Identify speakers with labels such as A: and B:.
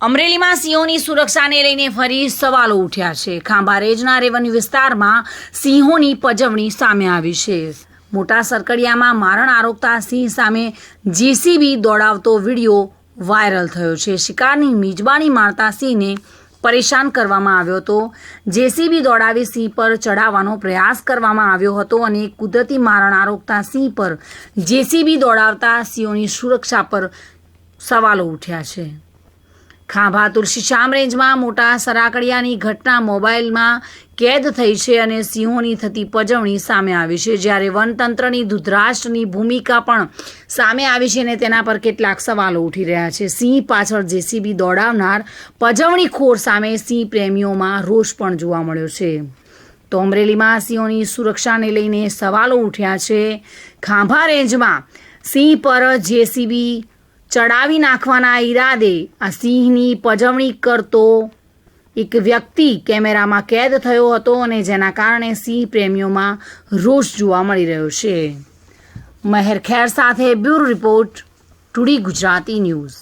A: અમરેલીમાં સિંહોની સુરક્ષાને લઈને ફરી સવાલો ઉઠ્યા છે. ખાંભારેજના રેવન્યુ વિસ્તારમાં સિંહોની પજવણી સામે આવી છે. મોટા સરકડિયામાં મારણ આરોગતા સિંહ સામે જેસીબી દોડાવતો વીડિયો વાયરલ થયો છે. શિકારની મિજબાની મારતા સિંહને પરેશાન કરવામાં આવ્યો હતો. જેસીબી દોડાવી સિંહ પર ચડાવવાનો પ્રયાસ કરવામાં આવ્યો હતો અને કુદરતી મારણ આરોગતા સિંહ પર જેસીબી દોડાવતા સિંહોની સુરક્ષા પર સવાલો ઉઠ્યા છે. ખાંભા તુલસીશ્યામ રેન્જમાં મોટા સરાકડિયાની ઘટના મોબાઈલમાં કેદ થઈ છે અને સિંહોની થતી પજવણી સામે આવી છે. જ્યારે વનતંત્રની ધુધરાષ્ટ્રની ભૂમિકા પણ સામે આવી છે અને તેના પર કેટલાક સવાલો ઉઠી રહ્યા છે. સિંહ પાછળ જેસીબી દોડાવનાર પજવણીખોર સામે સિંહ પ્રેમીઓમાં રોષ પણ જોવા મળ્યો છે. તો અમરેલીમાં સિંહોની સુરક્ષાને લઈને સવાલો ઉઠ્યા છે. ખાંભા રેન્જમાં સિંહ પર જેસીબી ચડાવી નાખવાના ઈરાદે આ સિંહની પજવણી કરતો એક વ્યક્તિ કેમેરામાં કેદ થયો હતો અને જેના કારણે સિંહ પ્રેમીઓમાં રોષ જોવા મળી રહ્યો છે. મહેર ખેર સાથે bureau report, two D Gujarati news.